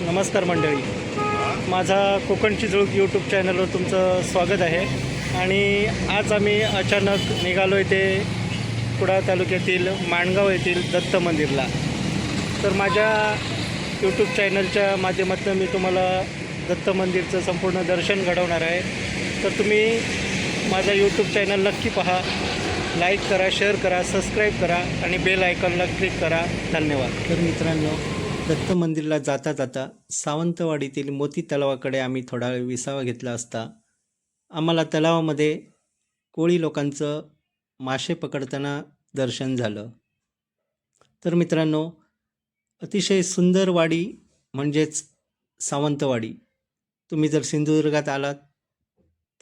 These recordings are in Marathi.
नमस्कार मंडळी. माझा कोकण चिजळूक यूट्यूब चॅनलवर तुमचं स्वागत आहे. आणि आज आम्ही अचानक निघालो इथे कुडाळ तालुक्यातील माणगाव येथील दत्त मंदिरला. तर माझ्या यूट्यूब चॅनलच्या माध्यमातून मी तुम्हाला दत्त मंदिरचं संपूर्ण दर्शन घडवणार आहे. तर तुम्ही माझा यूट्यूब चॅनल नक्की पहा. लाईक करा शेअर करा सबस्क्राईब करा आणि बेल आयकॉनला क्लिक करा. धन्यवाद. तर मित्रांनो दत्त मंदिरला जाता जाता सावंतवाडीतील मोती तलावाकडे आम्ही थोडा वेळ विसावा घेतला असता. आम्हाला तलावामध्ये कोळी लोकांचं मासे पकडताना दर्शन झालं. तर मित्रांनो अतिशय सुंदर वाडी म्हणजेच सावंतवाडी. तुम्ही जर सिंधुदुर्गात आलात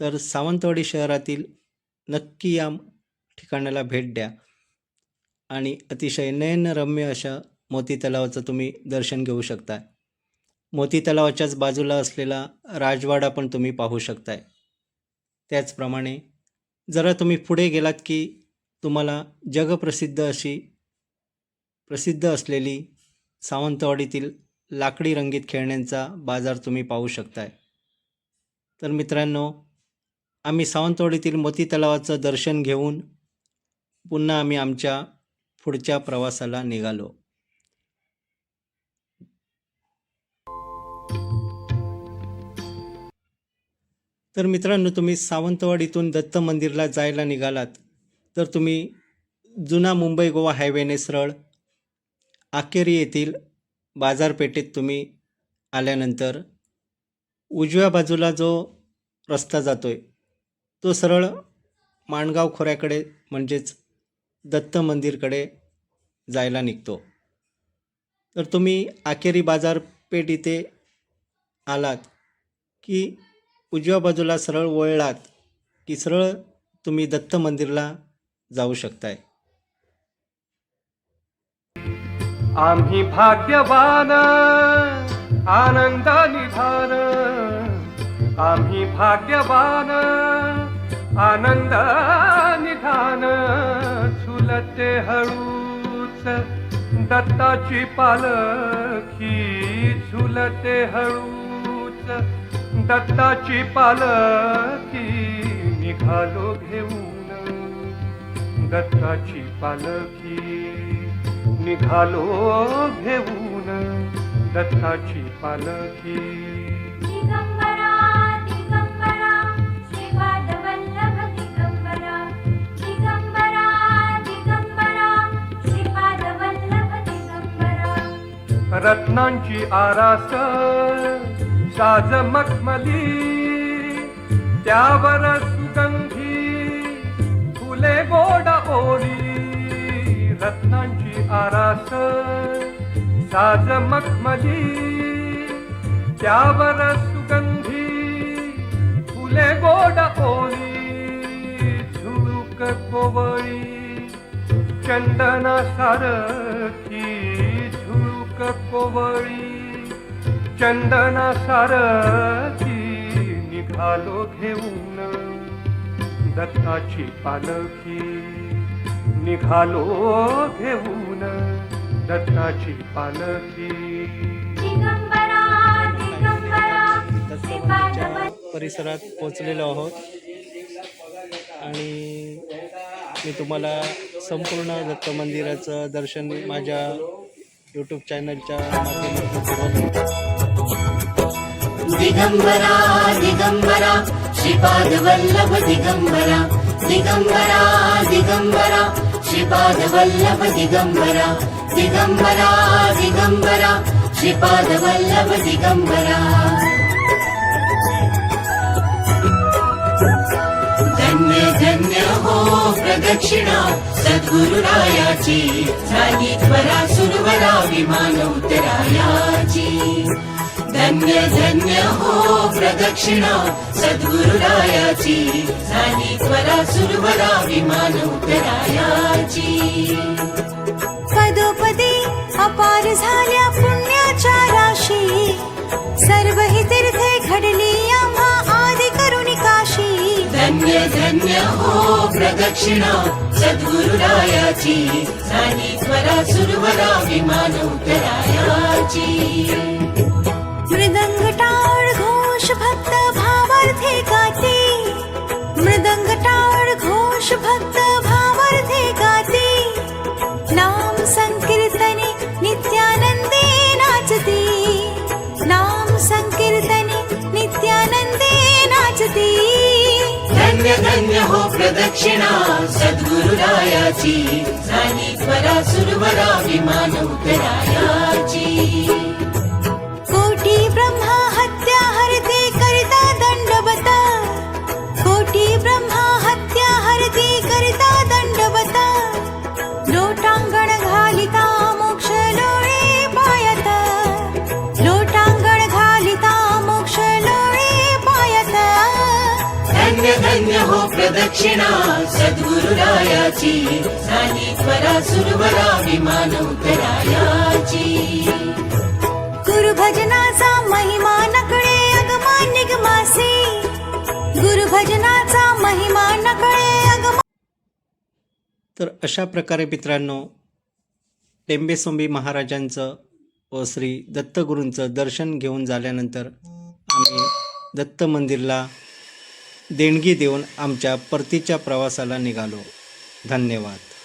तर सावंतवाडी शहरातील नक्की या ठिकाणाला भेट द्या. आणि अतिशय नयनरम्य अशा मोती तलावाचं तुम्ही दर्शन घेऊ शकताय. मोती तलावाच्याच बाजूला असलेला राजवाडा पण तुम्ही पाहू शकताय. त्याचप्रमाणे जरा तुम्ही पुढे गेलात की तुम्हाला जगप्रसिद्ध अशी प्रसिद्ध असलेली सावंतवाडीतील लाकडी रंगीत खेळण्यांचा बाजार तुम्ही पाहू शकताय. तर मित्रांनो आम्ही सावंतवाडीतील मोती तलावाचं दर्शन घेऊन पुन्हा आम्ही आमच्या पुढच्या प्रवासाला निघालो. तर मित्रांनो तुम्ही सावंतवाडीतून दत्त मंदिरला जायला निघालात. तर तुम्ही जुना मुंबई गोवा हायवेने सरळ आकेरी येथील बाजारपेठेत तुम्ही आल्यानंतर उजव्या बाजूला जो रस्ता जातो आहे तो सरळ माणगाव खोऱ्याकडे म्हणजेच दत्त मंदिरकडे जायला निघतो. तर तुम्ही आकेरी बाजारपेठ इथे आलात की उजव्या बाजूला सरळ वळलात की सरळ तुम्ही दत्त मंदिरला जाऊ शकताय. आम्ही भाग्यवान आनंदा निधान आम्ही भाग्यवान आनंद निधान झुलते हळूच दत्ताची पालखी झुलते हळूच दत्ताची पालखी निघालो घेऊन. दत्ताची पालखी निघालो घेऊन. दत्ताची पालखी. रत्नांची आरास साज मखमली त्यावर सुगंधी फुले गोड ओरी रत्नांची आरास. साज मखमली त्यावर सुगंधी फुले गोड ओरी झुळूक कोवळी चंदना सारखी झुळूक कोवळी. चंदना सारखी निघालो घेऊन. दत्ताची पालखी निघालो घेऊन. दत्ताची पालखी. परिसरात पोचलेलो आहोत. आणि मी तुम्हाला संपूर्ण दत्त मंदिराचं दर्शन माझ्या यूट्यूब चॅनलच्या माध्यमातून दिगम्बरा दिगम्बरा श्रीपादवल्लभ दिगम्बरा दिगम्बरा दिगम्बरा श्रीपादवल्लभ दिगम्बरा दिगम्बरा दिगम्बरा श्रीपादवल्लभ दिगम्बरा धन्य धन्य हो प्रदक्षिणा सद्गुरुरायाची चेरा सुरवरा विमानोत्तरायाची धन्य धन्य हो प्रदक्षिणा। सद्गुरुरायाची झाली त्वरा सुरवरा विमान उतरायाची। पदोपदी अपार झाल्या पुण्याच्या राशी। सर्व ही तीर्थे घडली आम्हा आदि करुणी काशी। धन्य धन्य हो प्रदक्षिणा सद्गुरुरायाची झाली त्वरा सुरवरा विमान उतरायाची धन्य हो प्रदक्षिणा सद्गुरुरायाची झाली त्वरा सुरवरा विमान उतरायाची. कोटी ब्रह्मा हत्या हरते करिता दंडवता. कोटी ब्रह्मा हत्या हरते करिता धन्य धन्य हो प्रदक्षिणा सद्गुरुरायाची त्वरा सुरवरा विमान उतरायाची गुरुभजनाचा महिमा नकळे अगमा निगमासे. गुरुभजनाचा महिमा नकळे अगमा तर अशा प्रकारे मित्रांनो टेंबेसोंबी महाराजांचं व श्री दत्तगुरूंचं दर्शन घेऊन झाल्यानंतर आम्ही दत्त मंदिरला देणगी देऊन आमच्या परतीच्या प्रवासाला निघालो. धन्यवाद.